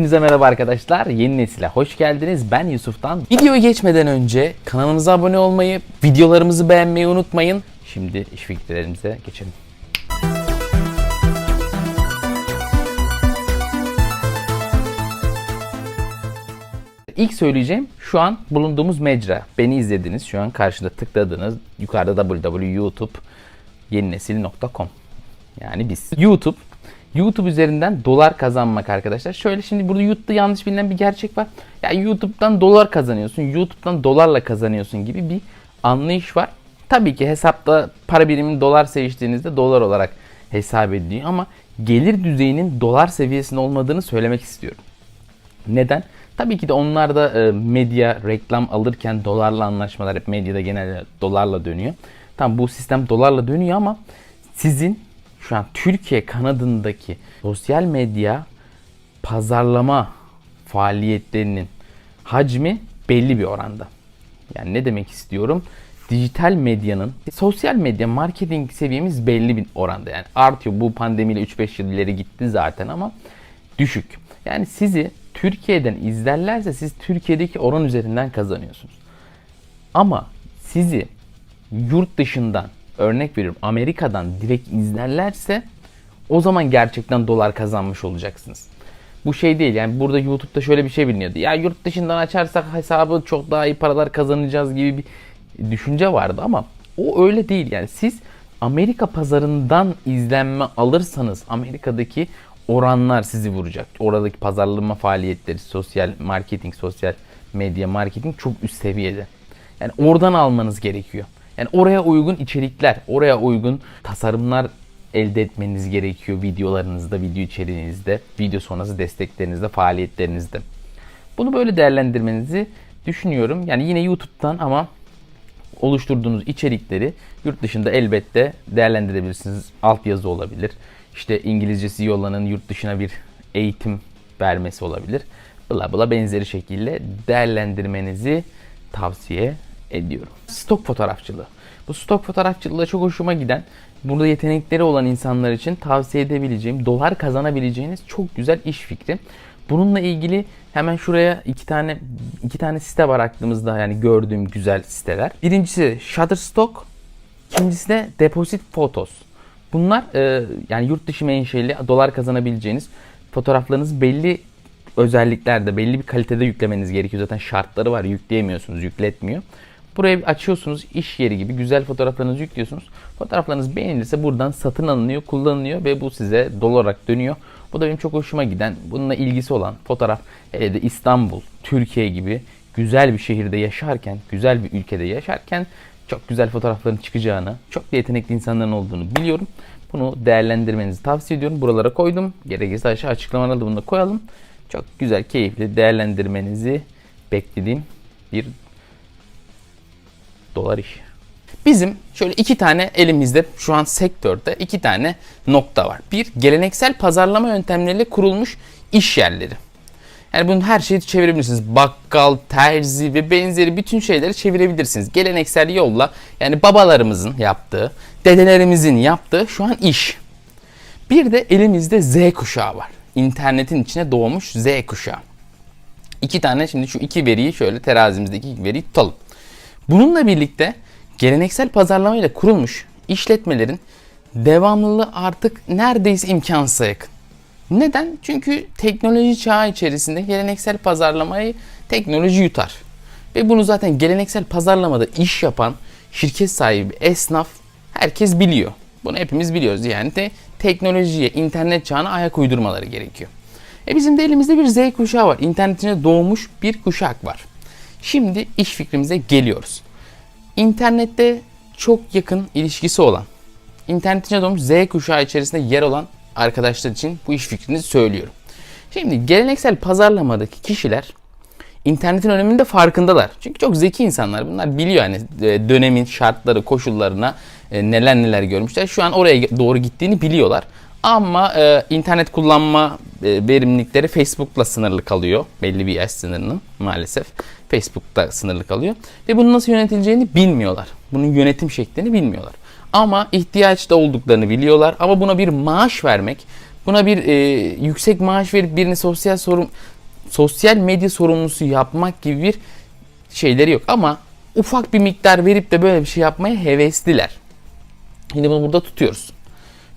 Hepinize merhaba arkadaşlar. Yeni nesile hoş geldiniz. Ben Yusuf'tan. Videoya geçmeden önce kanalımıza abone olmayı, videolarımızı beğenmeyi unutmayın. Şimdi iş fikirlerimize geçelim. İlk söyleyeceğim şu an bulunduğumuz mecra. Beni izlediniz. Şu an karşıda tıkladınız. Yukarıda www.youtube.yeninesil.com Yani biz. YouTube. YouTube üzerinden dolar kazanmak arkadaşlar. Şöyle şimdi burada YouTube'da yanlış bilinen bir gerçek var. Ya YouTube'dan dolar kazanıyorsun. YouTube'dan dolarla kazanıyorsun gibi bir anlayış var. Tabii ki hesapta para birimini dolar seçtiğinizde dolar olarak hesap ediliyor ama gelir düzeyinin dolar seviyesinde olmadığını söylemek istiyorum. Neden? Tabii ki de onlar da e, medya, reklam alırken dolarla anlaşmalar hep medyada genelde dolarla dönüyor. Tamam bu sistem dolarla dönüyor ama sizin şu an Türkiye kanadındaki sosyal medya pazarlama faaliyetlerinin hacmi belli bir oranda. Yani ne demek istiyorum? Dijital medyanın, sosyal medya marketing seviyemiz belli bir oranda. Yani artıyor. Bu pandemiyle 3-5 yıl ileri gitti zaten ama düşük. Yani sizi Türkiye'den izlerlerse siz Türkiye'deki oran üzerinden kazanıyorsunuz. Ama sizi yurt dışından örnek veriyorum Amerika'dan direkt izlerlerse o zaman gerçekten dolar kazanmış olacaksınız. Bu şey değil yani burada YouTube'da şöyle bir şey biliniyordu. Ya yurt dışından açarsak hesabı çok daha iyi paralar kazanacağız gibi bir düşünce vardı ama o öyle değil yani siz Amerika pazarından izlenme alırsanız Amerika'daki oranlar sizi vuracak. Oradaki pazarlama faaliyetleri, sosyal marketing, sosyal medya marketing çok üst seviyede. Yani oradan almanız gerekiyor. Yani oraya uygun içerikler, oraya uygun tasarımlar elde etmeniz gerekiyor videolarınızda, video içeriğinizde, video sonrası desteklerinizde, faaliyetlerinizde. Bunu böyle değerlendirmenizi düşünüyorum. Yani yine YouTube'dan ama oluşturduğunuz içerikleri yurt dışında elbette değerlendirebilirsiniz. Altyazı olabilir. İşte İngilizcesi iyi olanın yurt dışına bir eğitim vermesi olabilir. Bla bla benzeri şekilde değerlendirmenizi tavsiye ediyorum. Stok fotoğrafçılığı. Bu stok fotoğrafçılığı çok hoşuma giden, burada yetenekleri olan insanlar için tavsiye edebileceğim, dolar kazanabileceğiniz çok güzel iş fikri. Bununla ilgili hemen şuraya iki tane iki tane site var aklımızda yani gördüğüm güzel siteler. Birincisi Shutterstock, ikincisi de Deposit Photos. Bunlar e, yani yurt dışı menşeli dolar kazanabileceğiniz fotoğraflarınız belli özelliklerde, belli bir kalitede yüklemeniz gerekiyor. Zaten şartları var. Yükleyemiyorsunuz, yükletmiyor. Buraya açıyorsunuz, iş yeri gibi güzel fotoğraflarınızı yüklüyorsunuz. Fotoğraflarınız beğenilirse buradan satın alınıyor, kullanılıyor ve bu size dolar olarak dönüyor. Bu da benim çok hoşuma giden, bununla ilgisi olan fotoğraf hele de İstanbul, Türkiye gibi güzel bir şehirde yaşarken, güzel bir ülkede yaşarken çok güzel fotoğrafların çıkacağını, çok da yetenekli insanların olduğunu biliyorum. Bunu değerlendirmenizi tavsiye ediyorum. Buralara koydum. Gerekirse aşağı açıklamalarda bunu da koyalım. Çok güzel, keyifli değerlendirmenizi beklediğim bir dolar iş. Bizim şöyle iki tane elimizde şu an sektörde iki tane nokta var. Bir, geleneksel pazarlama yöntemleriyle kurulmuş iş yerleri. Yani bunun her şeyi çevirebilirsiniz. Bakkal, terzi ve benzeri bütün şeyleri çevirebilirsiniz. Geleneksel yolla yani babalarımızın yaptığı, dedelerimizin yaptığı şu an iş. Bir de elimizde Z kuşağı var. İnternetin içine doğmuş Z kuşağı. İki tane şimdi şu iki veriyi şöyle terazimizdeki iki veriyi tutalım. Bununla birlikte geleneksel pazarlamayla kurulmuş işletmelerin devamlılığı artık neredeyse imkansıza yakın. Neden? Çünkü teknoloji çağı içerisinde geleneksel pazarlamayı teknoloji yutar. Ve bunu zaten geleneksel pazarlamada iş yapan şirket sahibi, esnaf herkes biliyor. Bunu hepimiz biliyoruz. Yani de teknolojiye, internet çağına ayak uydurmaları gerekiyor. E bizim de elimizde bir Z kuşağı var. İnternetine doğmuş bir kuşak var. Şimdi iş fikrimize geliyoruz. İnternette çok yakın ilişkisi olan, internetine doğmuş Z kuşağı içerisinde yer olan arkadaşlar için bu iş fikrini söylüyorum. Şimdi geleneksel pazarlamadaki kişiler internetin öneminde farkındalar. Çünkü çok zeki insanlar. Bunlar biliyor hani e, dönemin şartları, koşullarına e, neler neler görmüşler. Şu an oraya doğru gittiğini biliyorlar. Ama e, internet kullanma verimlilikleri Facebook'la sınırlı kalıyor. Belli bir yaş sınırının maalesef. Facebook'ta sınırlı kalıyor. Ve bunu nasıl yönetileceğini bilmiyorlar. Bunun yönetim şeklini bilmiyorlar. Ama ihtiyaçta olduklarını biliyorlar. Ama buna bir maaş vermek, buna bir e, yüksek maaş verip birini sosyal sorun sosyal medya sorumlusu yapmak gibi bir şeyleri yok. Ama ufak bir miktar verip de böyle bir şey yapmaya hevesliler. Şimdi bunu burada tutuyoruz.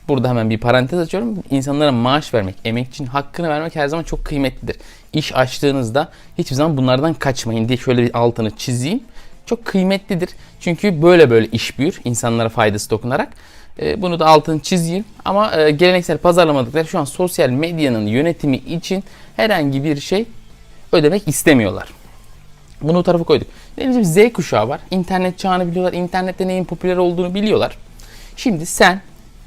Burada hemen bir parantez açıyorum. İnsanlara maaş vermek, emekçinin hakkını vermek her zaman çok kıymetlidir. İş açtığınızda hiçbir zaman bunlardan kaçmayın diye şöyle bir altını çizeyim. Çok kıymetlidir. Çünkü böyle böyle iş büyür insanlara faydası dokunarak. E, bunu da altını çizeyim. Ama e, geleneksel pazarlamadıkları şu an sosyal medyanın yönetimi için herhangi bir şey ödemek istemiyorlar. Bunu o tarafa koyduk. Bir Z kuşağı var. İnternet çağını biliyorlar. İnternette neyin popüler olduğunu biliyorlar. Şimdi sen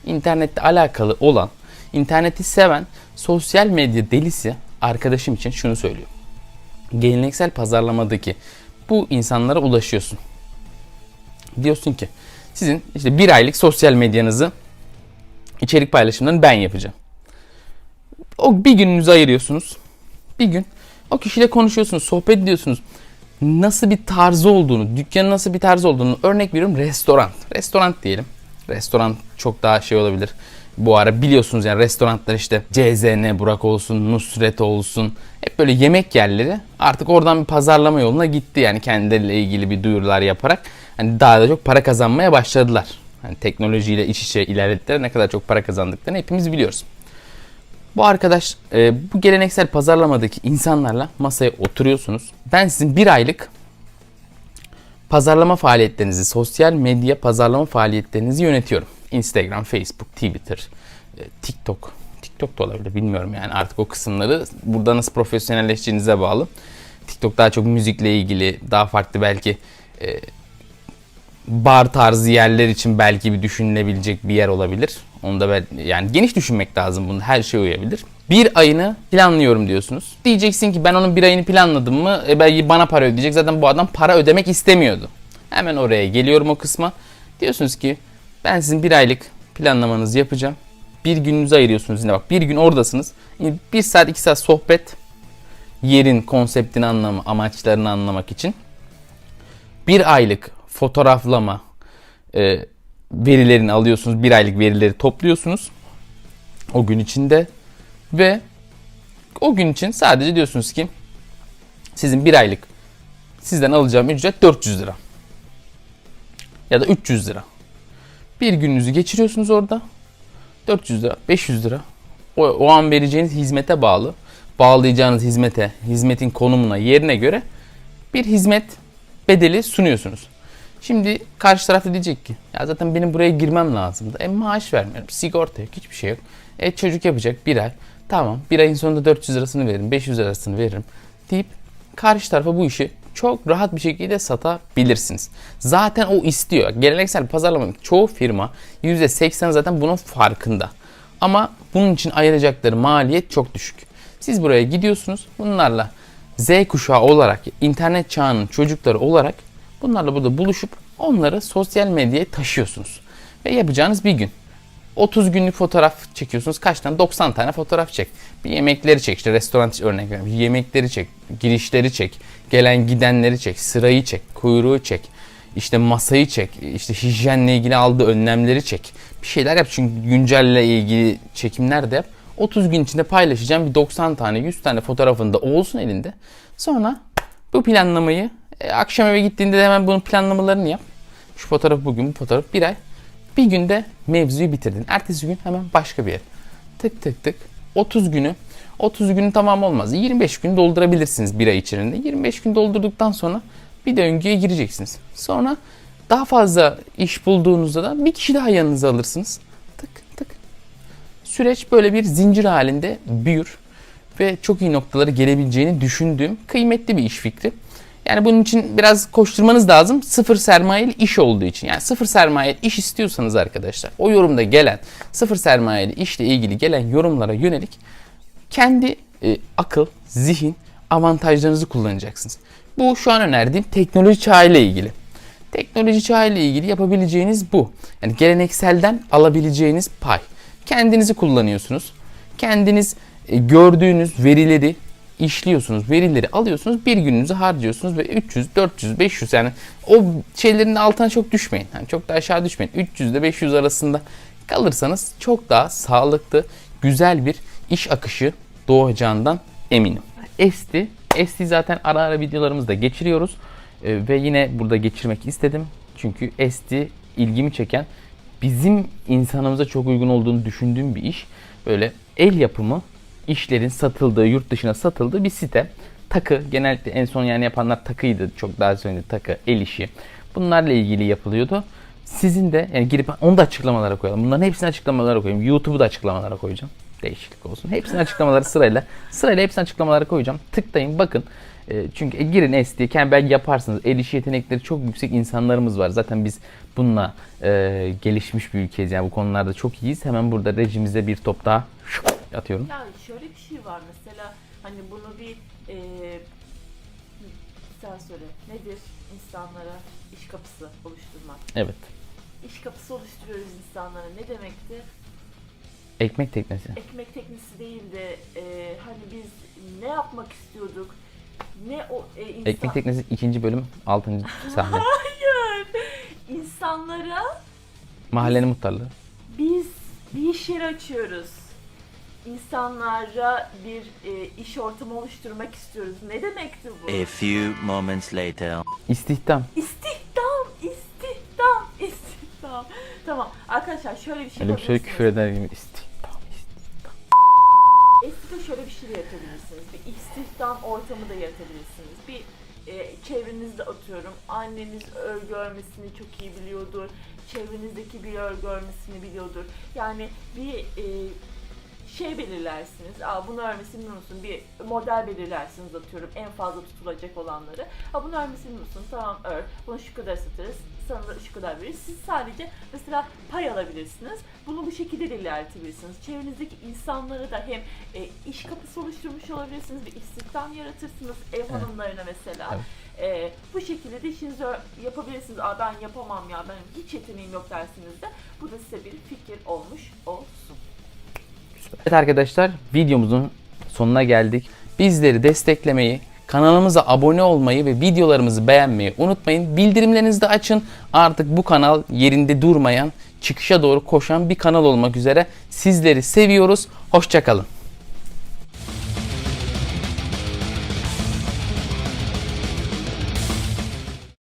internette alakalı olan, interneti seven sosyal medya delisi arkadaşım için şunu söylüyor. Geleneksel pazarlamadaki bu insanlara ulaşıyorsun. Diyorsun ki sizin işte bir aylık sosyal medyanızı içerik paylaşımlarını ben yapacağım. O bir gününüzü ayırıyorsunuz. Bir gün o kişiyle konuşuyorsunuz, sohbet ediyorsunuz. Nasıl bir tarzı olduğunu, dükkanın nasıl bir tarzı olduğunu örnek veriyorum restoran. Restoran diyelim. Restoran çok daha şey olabilir. Bu ara biliyorsunuz yani restoranlar işte CZN, Burak olsun, Nusret olsun. Hep böyle yemek yerleri artık oradan bir pazarlama yoluna gitti. Yani kendileriyle ilgili bir duyurular yaparak hani daha da çok para kazanmaya başladılar. Hani teknolojiyle iç içe ilerledikleri ne kadar çok para kazandıklarını hepimiz biliyoruz. Bu arkadaş e, bu geleneksel pazarlamadaki insanlarla masaya oturuyorsunuz. Ben sizin bir aylık pazarlama faaliyetlerinizi, sosyal medya pazarlama faaliyetlerinizi yönetiyorum. Instagram, Facebook, Twitter, e, TikTok. TikTok da olabilir bilmiyorum yani artık o kısımları burada nasıl profesyonelleştiğinize bağlı. TikTok daha çok müzikle ilgili, daha farklı belki e, bar tarzı yerler için belki bir düşünülebilecek bir yer olabilir. Onu da ben, yani geniş düşünmek lazım bunu. Her şey uyabilir. Bir ayını planlıyorum diyorsunuz. Diyeceksin ki ben onun bir ayını planladım mı e, belki bana para ödeyecek. Zaten bu adam para ödemek istemiyordu. Hemen oraya geliyorum o kısma. Diyorsunuz ki ben sizin bir aylık planlamanızı yapacağım. Bir gününüzü ayırıyorsunuz yine bak. Bir gün oradasınız. Bir saat iki saat sohbet. Yerin konseptini anlama, amaçlarını anlamak için. Bir aylık fotoğraflama e, verilerini alıyorsunuz. Bir aylık verileri topluyorsunuz. O gün içinde ve o gün için sadece diyorsunuz ki sizin bir aylık sizden alacağım ücret 400 lira. Ya da 300 lira. Bir gününüzü geçiriyorsunuz orada. 400 lira, 500 lira. O, o an vereceğiniz hizmete bağlı. Bağlayacağınız hizmete, hizmetin konumuna, yerine göre bir hizmet bedeli sunuyorsunuz. Şimdi karşı tarafta diyecek ki ya zaten benim buraya girmem lazımdı. E maaş vermiyorum. Sigorta yok. Hiçbir şey yok. E çocuk yapacak bir ay. Tamam bir ayın sonunda 400 lirasını veririm. 500 lirasını veririm. Deyip karşı tarafa bu işi çok rahat bir şekilde satabilirsiniz. Zaten o istiyor. Geleneksel pazarlamanın çoğu firma %80 zaten bunun farkında. Ama bunun için ayıracakları maliyet çok düşük. Siz buraya gidiyorsunuz. Bunlarla Z kuşağı olarak, internet çağının çocukları olarak bunlarla burada buluşup onları sosyal medyaya taşıyorsunuz. Ve yapacağınız bir gün. 30 günlük fotoğraf çekiyorsunuz. Kaç tane? 90 tane fotoğraf çek. Bir yemekleri çek. İşte restoran örnek veriyorum. Yemekleri çek. Girişleri çek. Gelen gidenleri çek. Sırayı çek. Kuyruğu çek. İşte masayı çek. İşte hijyenle ilgili aldığı önlemleri çek. Bir şeyler yap. Çünkü güncelle ilgili çekimler de yap. 30 gün içinde paylaşacağım bir 90 tane 100 tane fotoğrafında olsun elinde. Sonra bu planlamayı e, akşam eve gittiğinde de hemen bunun planlamalarını yap. Şu fotoğraf bugün, bu fotoğraf bir ay. Bir günde mevzuyu bitirdin. Ertesi gün hemen başka bir yer. Tık tık tık. 30 günü 30 günün tamam olmaz. 25 gün doldurabilirsiniz bir ay içerisinde. 25 gün doldurduktan sonra bir döngüye gireceksiniz. Sonra daha fazla iş bulduğunuzda da bir kişi daha yanınıza alırsınız. Tık tık. Süreç böyle bir zincir halinde büyür ve çok iyi noktalara gelebileceğini düşündüğüm kıymetli bir iş fikri. Yani bunun için biraz koşturmanız lazım. Sıfır sermayeli iş olduğu için. Yani sıfır sermayeli iş istiyorsanız arkadaşlar o yorumda gelen sıfır sermayeli işle ilgili gelen yorumlara yönelik kendi e, akıl, zihin avantajlarınızı kullanacaksınız. Bu şu an önerdiğim teknoloji çağı ile ilgili. Teknoloji çağı ile ilgili yapabileceğiniz bu. Yani gelenekselden alabileceğiniz pay. Kendinizi kullanıyorsunuz. Kendiniz e, gördüğünüz verileri işliyorsunuz, verileri alıyorsunuz, bir gününüzü harcıyorsunuz ve 300, 400, 500 yani o şeylerin altına çok düşmeyin. Yani çok da aşağı düşmeyin. 300 ile 500 arasında kalırsanız çok daha sağlıklı, güzel bir iş akışı doğacağından eminim. Esti, Esti zaten ara ara videolarımızda geçiriyoruz Ee, ve yine burada geçirmek istedim. Çünkü Esti ilgimi çeken bizim insanımıza çok uygun olduğunu düşündüğüm bir iş. Böyle el yapımı işlerin satıldığı, yurt dışına satıldığı bir site. Takı, genellikle en son yani yapanlar takıydı. Çok daha sonra takı, el işi. Bunlarla ilgili yapılıyordu. Sizin de yani girip onu da açıklamalara koyalım. Bunların hepsini açıklamalara koyayım. YouTube'u da açıklamalara koyacağım. Değişiklik olsun. Hepsini açıklamaları sırayla. Sırayla hepsini açıklamalara koyacağım. Tıklayın bakın. E, çünkü e, girin SD, kendi belki yaparsınız. El işi yetenekleri çok yüksek insanlarımız var. Zaten biz bununla e, gelişmiş bir ülkeyiz. Yani bu konularda çok iyiyiz. Hemen burada rejimize bir top daha atıyorum. Yani şöyle bir şey var mesela hani bunu bir e, sen söyle nedir insanlara iş kapısı oluşturmak? Evet. İş kapısı oluşturuyoruz insanlara ne demekti? Ekmek teknesi. Ekmek teknisi değil de e, hani biz ne yapmak istiyorduk? Ne o e, insan... Ekmek teknesi ikinci bölüm 6. sahne. Hayır. İnsanlara Mahallenin muhtarlığı. biz bir iş yeri açıyoruz. İnsanlara bir e, iş ortamı oluşturmak istiyoruz. Ne demekti bu? A few moments later. İstihdam. İstihdam, istihdam, istihdam. Tamam arkadaşlar şöyle bir şey Öyle bir şey yapabilirsiniz. küfür eder gibi. İstihdam, istihdam. Eskide şöyle bir şey de yaratabilirsiniz. Bir istihdam ortamı da yaratabilirsiniz. Bir e, çevrenizde atıyorum anneniz örgü örmesini çok iyi biliyordur. Çevrenizdeki bir örgü örmesini biliyordur. Yani bir e, şey belirlersiniz. Aa, bunu örmesini biliyor musun? Bir model belirlersiniz atıyorum en fazla tutulacak olanları. Ha bunu örmesini biliyor musun? Tamam ör. Bunu şu kadar satarız. Sana da şu kadar veririz. Siz sadece mesela pay alabilirsiniz. Bunu bu şekilde de ilerletebilirsiniz. Çevrenizdeki insanlara da hem e, iş kapısı oluşturmuş olabilirsiniz. Bir istihdam yaratırsınız ev hanımlarına mesela. E, bu şekilde de işinizi yapabilirsiniz. Aa, ben yapamam ya benim hiç yeteneğim yok dersiniz de. Bu da size bir fikir olmuş olsun. Evet arkadaşlar videomuzun sonuna geldik. Bizleri desteklemeyi, kanalımıza abone olmayı ve videolarımızı beğenmeyi unutmayın. Bildirimlerinizi de açın. Artık bu kanal yerinde durmayan, çıkışa doğru koşan bir kanal olmak üzere. Sizleri seviyoruz. Hoşçakalın.